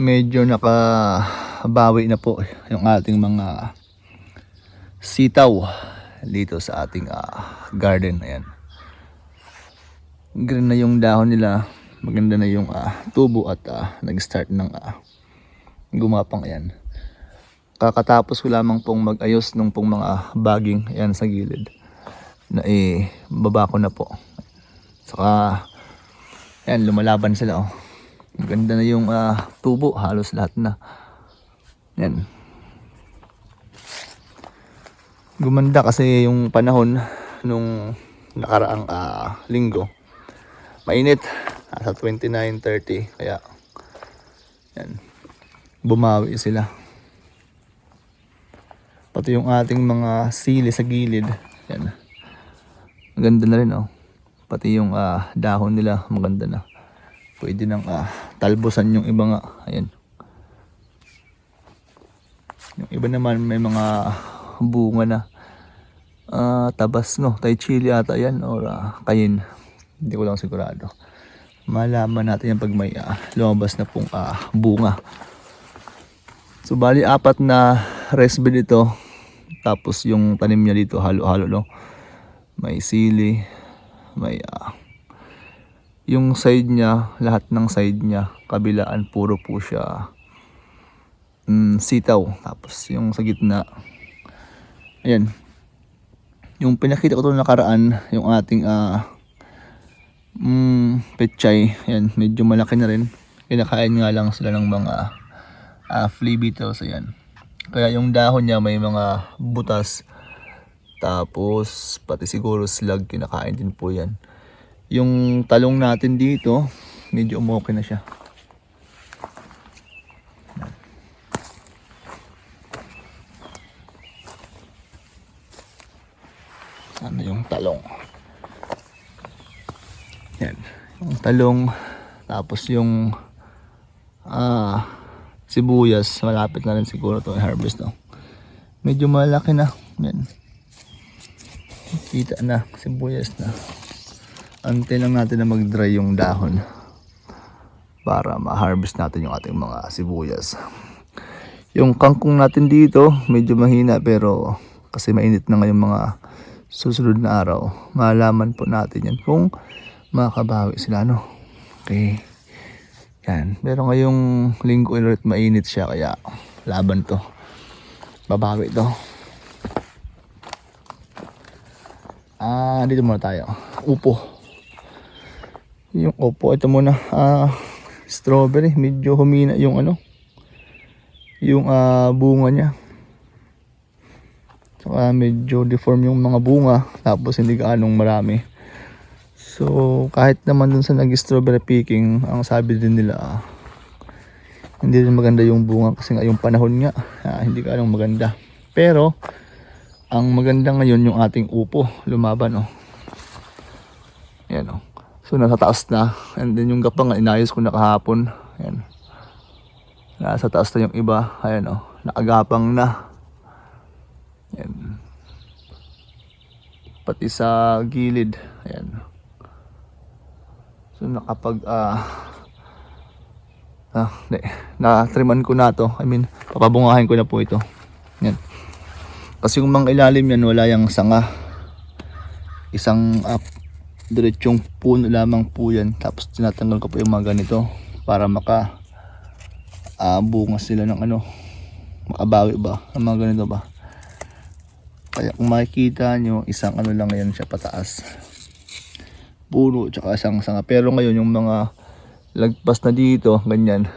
medyo nakabawi na po yung ating mga sitaw dito sa ating ah, garden. Ayan. Green na yung dahon nila. Maganda na yung ah, tubo at ah, nag-start ng ah, gumapang. Ayan. Kakatapos ko lamang pong mag-ayos nung pong mga baging ayan sa gilid na eh baba ko na po. Saka ayan lumalaban sila oh. Maganda na yung ah, tubo, halos lahat na. Yan. Gumanda kasi yung panahon nung nakaraang ah, linggo. Mainit. Nasa 29.30. Kaya, yan. Bumawi sila. Pati yung ating mga sili sa gilid. Yan. Maganda na rin oh. Pati yung ah, dahon nila maganda na. Pwede nang ah, talbusan yung iba nga. Ayan. Yung iba naman may mga bunga na. Ah, tabas no. Tai chili ata yan or ah, kayin. Hindi ko lang sigurado. Malaman natin yan pag may ah, lumabas na pong ah, bunga. So bali apat na rest bed ito. Tapos yung tanim niya dito halo-halo no. May sili, may ah, yung side niya, lahat ng side niya, kabilaan puro po siya mm, sitaw. Tapos yung sa gitna, ayan. Yung pinakita ko to nakaraan, yung ating ah mm, pechay, ayan, medyo malaki na rin. Kinakain nga lang sila ng mga ah, flea beetles, ayan. Kaya yung dahon niya may mga butas. Tapos pati siguro slug kinakain din po yan. Yung talong natin dito, medyo umuokay na siya. Ano yung talong? Yan. Yung talong, tapos yung ah, sibuyas, malapit na rin siguro to i-harvest. No? Medyo malaki na. Yan. Kita na, sibuyas na. Antay lang natin na mag-dry yung dahon para ma-harvest natin yung ating mga sibuyas. Yung kangkong natin dito, medyo mahina pero kasi mainit na ngayong mga susunod na araw. Malaman po natin yan kung makabawi sila, no? Okay. Yan. Pero ngayong linggo ulit mainit siya kaya laban to. Babawi to. Ah, dito muna tayo. Upo. Yung upo, ito muna. Ah, strawberry. Medyo humina yung ano. Yung ah, bunga niya. Saka medyo deform yung mga bunga. Tapos hindi gaanong marami. So, kahit naman dun sa nag-strawberry picking, ang sabi din nila, ah, hindi rin maganda yung bunga kasi nga yung panahon nga, ah, hindi gaanong maganda. Pero, ang maganda ngayon yung ating upo, lumaban oh. Yan oh. So nasa taas na. And then yung gapang inayos ko na kahapon. Ayan. Nasa taas na yung iba. Ayan oh. Nakagapang na. Ayan. Pati sa gilid. Ayan. So nakapag ah ah, hindi. Na-triman ko na to. I mean, papabungahin ko na po ito. Yan. Kasi yung mga ilalim yan, wala yung sanga. Isang up, diretsong puno lamang po yan. Tapos tinatanggal ko po yung mga ganito para maka ah, bunga sila ng ano, makabawi ba, ang mga ganito ba. Kaya kung makikita nyo, isang ano lang yan siya pataas. Puno, tsaka isang sanga. Pero ngayon yung mga lagpas na dito, ganyan,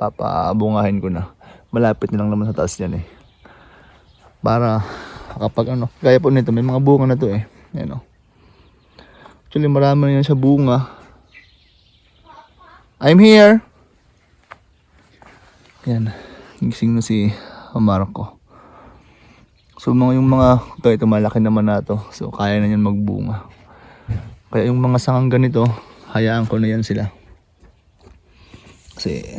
papabungahin ko na. Malapit na lang naman sa taas yan eh para kapag ano gaya po nito may mga bunga na to eh yan o actually marami na yan sa bunga. I'm here! Yan gising na si Marco so mga yung mga ito, ito malaki naman na to. So kaya na yan magbunga. Kaya yung mga sangang ganito hayaan ko na yan sila. Kasi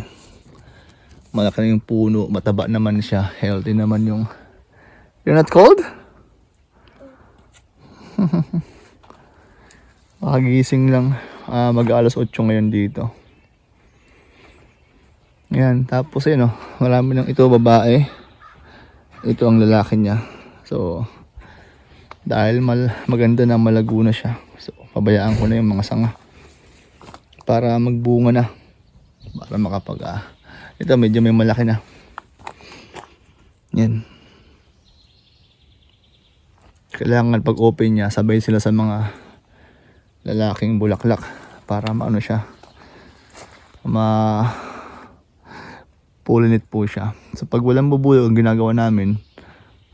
malaki na yung puno mataba naman siya healthy naman yung You're not cold? Makagising lang. Ah, mag alas 8 ngayon dito. Yan, tapos ayun oh, marami ng ito babae. Ito ang lalaki niya. So, dahil mal maganda na malago na siya. So, pabayaan ko na yung mga sanga. Para magbunga na. Para makapag ah. Ito medyo may malaki na. Yan. Kailangan pag open niya, sabay sila sa mga lalaking bulaklak para maano siya. Ma pollinate po siya. So pag walang bubulog, ang ginagawa namin,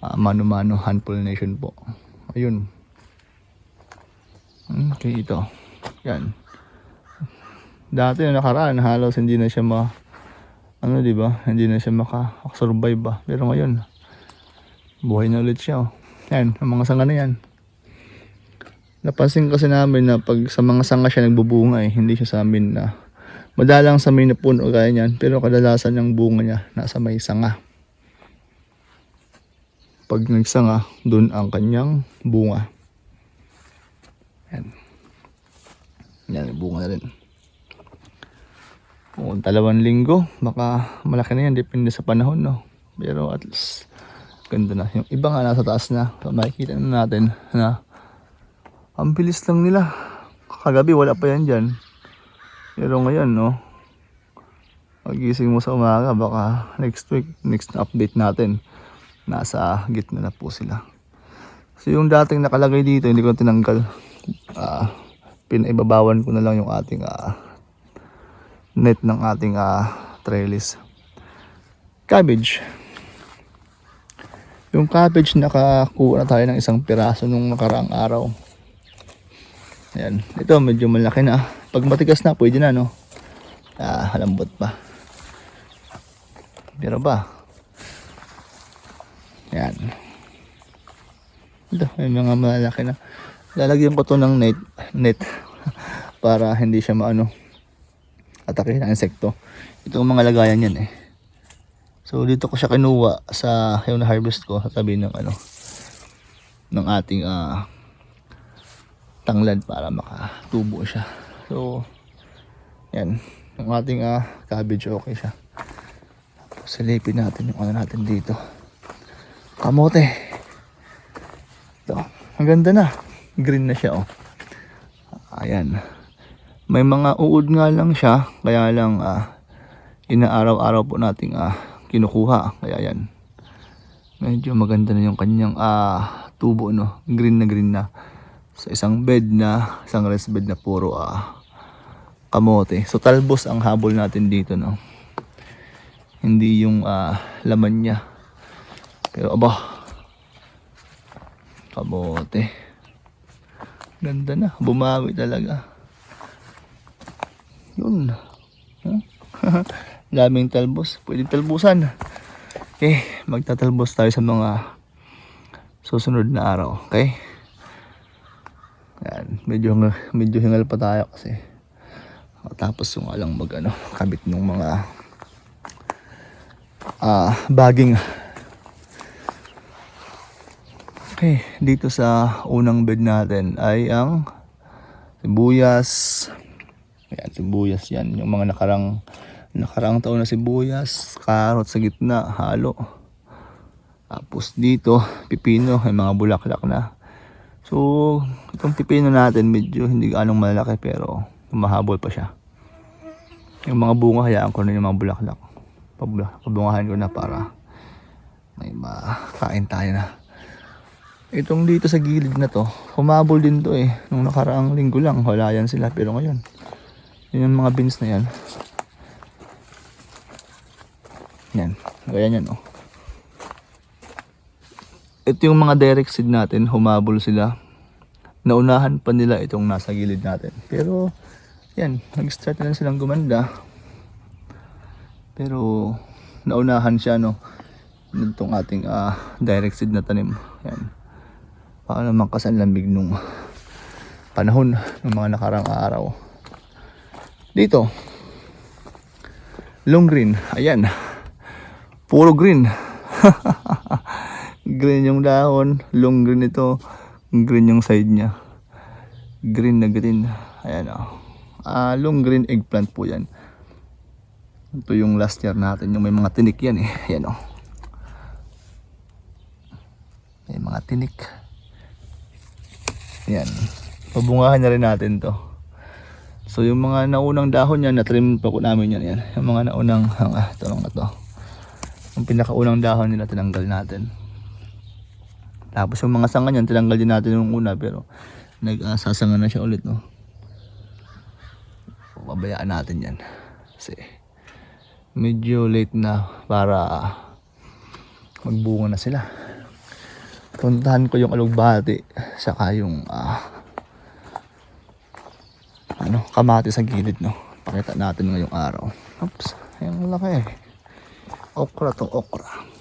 ah, mano-mano hand pollination po. Ayun. Okay, ito. Yan. Dati na nakaraan, halos hindi na siya ma ano 'di ba? Hindi na siya maka-survive ba. Pero ngayon, buhay na ulit siya. Oh. Yan, ang mga sanga na yan. Napansin kasi namin na pag sa mga sanga siya nagbubunga eh, hindi siya sa amin na madalang sa may na puno kaya niyan, pero kadalasan yung bunga niya nasa may sanga. Pag nagsanga, dun ang kanyang bunga. Yan. Yan, bunga na rin. Kung dalawang linggo, baka malaki na yan, depende sa panahon, no? Pero at least, ganda na. Yung iba nga nasa taas na, so, makikita na natin na ang bilis lang nila. Kagabi, wala pa yan dyan. Pero ngayon, no, pagising mo sa umaga, baka next week, next update natin, nasa gitna na po sila. So yung dating nakalagay dito, hindi ko tinanggal. Ah, pinaibabawan ko na lang yung ating ah, net ng ating ah, trellis. Cabbage. Yung cabbage, nakakuha na tayo ng isang piraso nung nakaraang araw. Ayan. Ito, medyo malaki na. Pag matigas na, pwede na, no? Ah, halambot pa. Pero ba? Ayan. Ito, may mga malaki na. Lalagyan ko to ng net, net para hindi siya maano atake ng insekto. Ito ang mga lagayan yan eh. So dito ko siya kinuha sa yung na harvest ko sa tabi ng ano ng ating ah tanglad para makatubo siya. So, yan. Yung ating ah, cabbage, okay siya. Tapos silipin natin yung ano natin dito. Kamote. Ito. Ang ganda na. Green na siya, oh. Ayan. May mga uod nga lang siya. Kaya lang, ah, inaaraw-araw po nating ah, kinukuha. Kaya yan. Medyo maganda na yung kanyang ah, tubo, no? Green na green na sa isang bed na isang rest bed na puro ah, kamote. So talbos ang habol natin dito no. Hindi yung ah, laman niya. Pero aba kamote. Ganda na, bumawi talaga. Yun. Huh? Daming talbos. Pwede talbusan. Okay, magtatalbos tayo sa mga susunod na araw. Okay? Yan, medyo, medyo hingal pa tayo kasi tapos yung alang mag ano, kabit ng mga ah baging. Okay, dito sa unang bed natin ay ang sibuyas. Yan, sibuyas yan. Yung mga nakarang nakarang taon na sibuyas, karot sa gitna, halo. Tapos dito, pipino, may mga bulaklak na. So, itong pipino natin medyo hindi ganong malalaki pero mahabol pa siya. Yung mga bunga hayaan ko na yung mga bulaklak. Pabula- Pabungahan ko na para may makain tayo na. Itong dito sa gilid na to, humabol din to eh. Nung nakaraang linggo lang, wala yan sila. Pero ngayon, yun yung mga beans na yan. Yan, gaya yan oh. Ito yung mga direct seed natin, humabol sila. Naunahan pa nila itong nasa gilid natin. Pero, yan, nag-start na lang silang gumanda. Pero, naunahan siya, no? Itong ating ah, direct seed na tanim. Yan. Baka naman kasi ang lamig nung panahon ng mga nakarang araw. Dito, long green. Ayan. Puro green. green yung dahon, long green ito, green yung side niya. Green na green. Ayan oh. Ah, long green eggplant po 'yan. Ito yung last year natin, yung may mga tinik yan eh. Yan oh. May mga tinik. Yan. Pabungahan na rin natin to. So yung mga naunang dahon yan, natrim pa ko namin yan. yan. Yung mga naunang, ah, ito lang na to. Yung pinakaunang dahon nila, tinanggal natin. Tapos yung mga sanga niyan, tinanggal din natin yung una, pero nagsasanga na siya ulit, no? Pabayaan natin yan. Kasi medyo late na para magbunga na sila. Puntahan ko yung alugbati, saka yung ah, ano, kamati sa gilid, no? Pakita natin ngayong araw. Oops, yung laki. Okra to okra.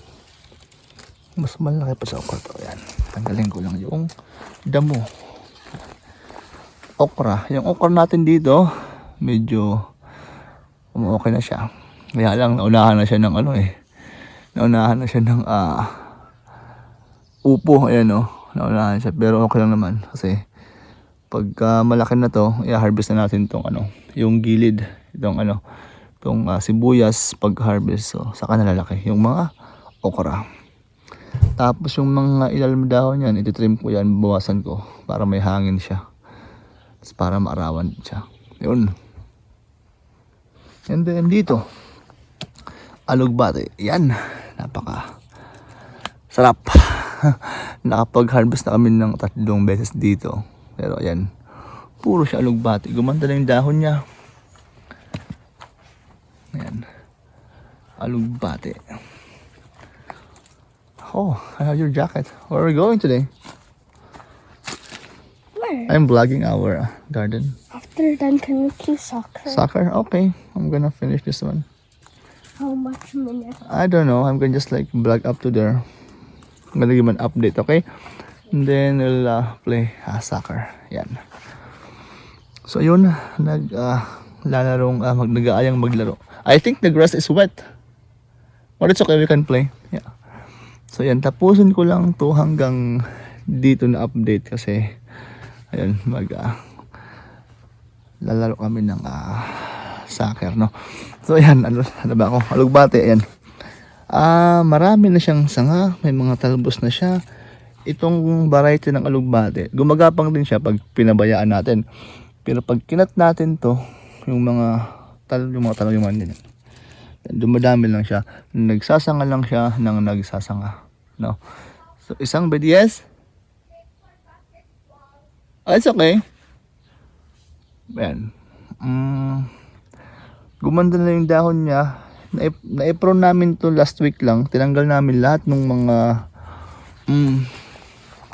Mas malaki pa sa okra to. Yan. Tanggalin ko lang yung damo. Okra. Yung okra natin dito, medyo um, okay na siya. Kaya lang, naunahan na siya ng ano eh. Naunahan na siya ng ah upo. Ayan o. Naunahan siya. Pero okay lang naman. Kasi pagka malaki na to, i-harvest na natin tong ano, yung gilid. Itong ano, itong ah, sibuyas pag-harvest. So, saka na lalaki. Yung mga okra. Tapos yung mga ilalim dahon yan, ititrim ko yan, bawasan ko para may hangin siya. Tapos para maarawan siya. Yun. And then dito, alugbate. Yan. Napaka sarap. Nakapag-harvest na kami ng tatlong beses dito. Pero ayan, puro siya alugbate. Gumanda na yung dahon niya. Ayan. Alugbate. Oh, I have your jacket. Where are we going today? Where? I'm vlogging our uh, garden. After then, can we play soccer? Soccer? Okay, I'm gonna finish this one. How much minutes? I don't know. I'm gonna just like vlog up to there. I'm gonna give an update, okay? And then we'll uh, play uh, soccer. Yan. So yun, nag uh, lalarong uh, mag nag-aayang maglaro. I think the grass is wet. But it's okay, we can play. Yeah. So yan, tapusin ko lang to hanggang dito na update kasi ayun, mag uh, lalaro kami ng uh, soccer, no? So ayan, ano, ano ba ako? Alugbate, ayan. Ah, marami na siyang sanga, may mga talbos na siya. Itong variety ng alugbate, gumagapang din siya pag pinabayaan natin. Pero pag kinat natin to, yung mga tal yung mga talong yung mga dumadami lang siya. Nagsasanga lang siya ng nagsasanga. No? So, isang BDS. Oh, it's okay. Ayan. Mm, gumanda na yung dahon niya. Na- Na-apron namin to last week lang. Tinanggal namin lahat ng mga mm,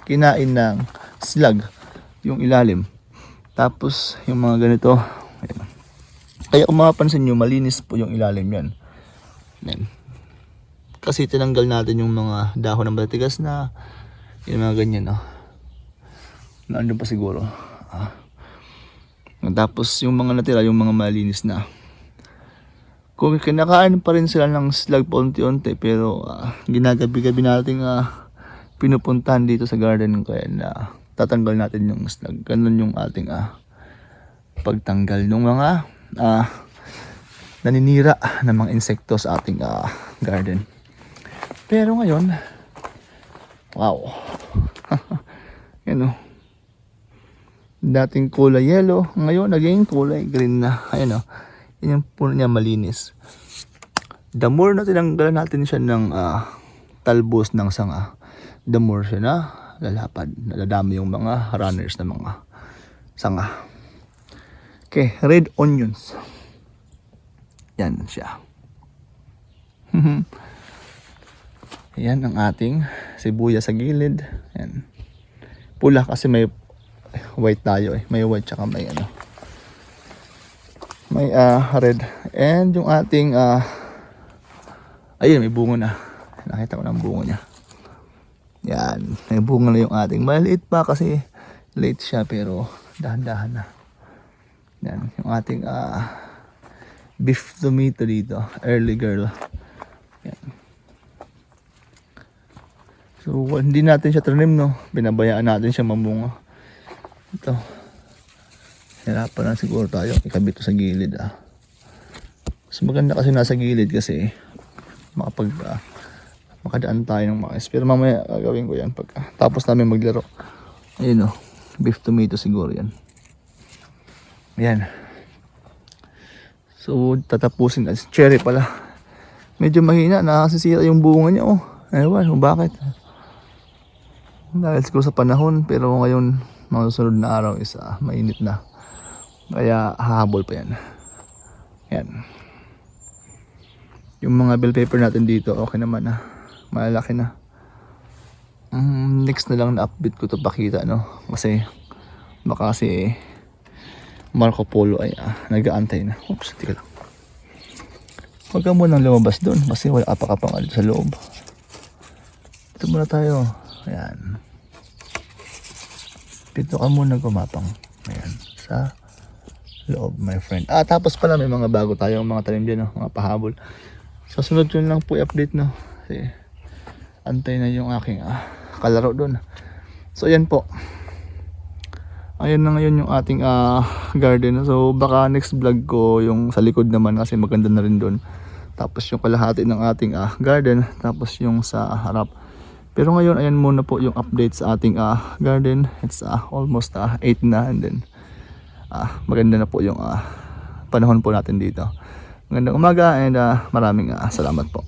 kinain ng slug. Yung ilalim. Tapos, yung mga ganito. Ayan. Kaya kung mapapansin nyo, malinis po yung ilalim yan. Ayan. Kasi tinanggal natin yung mga dahon ng matatigas na yung mga ganyan, no? Nandun pa siguro. Ah. Tapos yung mga natira, yung mga malinis na. Kung kinakain pa rin sila ng slug pa unti-unti, pero ah, ginagabi-gabi natin ah, pinupuntahan dito sa garden kaya na tatanggal natin yung slug. Ganun yung ating ah, pagtanggal ng mga ah, naninira ng mga insekto sa ating ah, garden. Pero ngayon, wow. Yan o. Dating kulay yellow, ngayon naging kulay green na. Ayan o. Yan yung puno niya malinis. The more na tinanggalan natin siya ng ah, talbos ng sanga, the more siya na lalapad. Nadadami yung mga runners na mga sanga. Okay, red onions. Yan siya. Yan ang ating sibuyas sa gilid. Yan. Pula kasi may white tayo eh. May white tsaka may ano. May ah, red. And yung ating ah, ayun may bunga na. Nakita ko ng bunga niya. Yan. May bunga na yung ating. Maliit pa kasi late siya pero dahan-dahan na. Yan. Yung ating ah, beef tomato dito. Early girl. Yan. So, hindi natin siya tanim, no? Binabayaan natin siya mamunga. Ito. Hirapan na siguro tayo. Ikabit sa gilid, ah. Mas maganda kasi nasa gilid kasi makapag ah, makadaan tayo ng mais. Pero mamaya gagawin ko yan pag ah, tapos namin maglaro. Ayun oh, beef tomato siguro yan. Ayan. So tatapusin na. Cherry pala. Medyo mahina, nakasisira yung bunga niya oh. Ewan kung bakit. Dahil siguro sa panahon, pero ngayon, mga susunod na araw is ah, mainit na. Kaya hahabol pa yan. Yan. Yung mga bell paper natin dito, okay naman na. Malalaki na. Mm, next na lang na update ko to pakita, no? Kasi, baka si Marco Polo ay ah, nag-aantay na. Oops, tika lang. Huwag ka munang lumabas doon kasi wala pa ka pang ano sa loob. Dito muna tayo. Ayan. Dito ka muna gumapang. Ayan. Sa loob, my friend. Ah, tapos pala may mga bago tayong mga talim dyan, no? mga pahabol. Sa sunod yun lang po i-update, no? Kasi antay na yung aking ah, kalaro doon. So, ayan po. Ayan na ngayon yung ating ah, garden. So, baka next vlog ko yung sa likod naman kasi maganda na rin doon. Tapos yung kalahati ng ating ah, garden. Tapos yung sa harap. Pero ngayon, ayan muna po yung update sa ating ah, garden. It's ah, almost ah, 8 na and then ah, maganda na po yung ah, panahon po natin dito. Magandang umaga and ah, maraming ah, salamat po.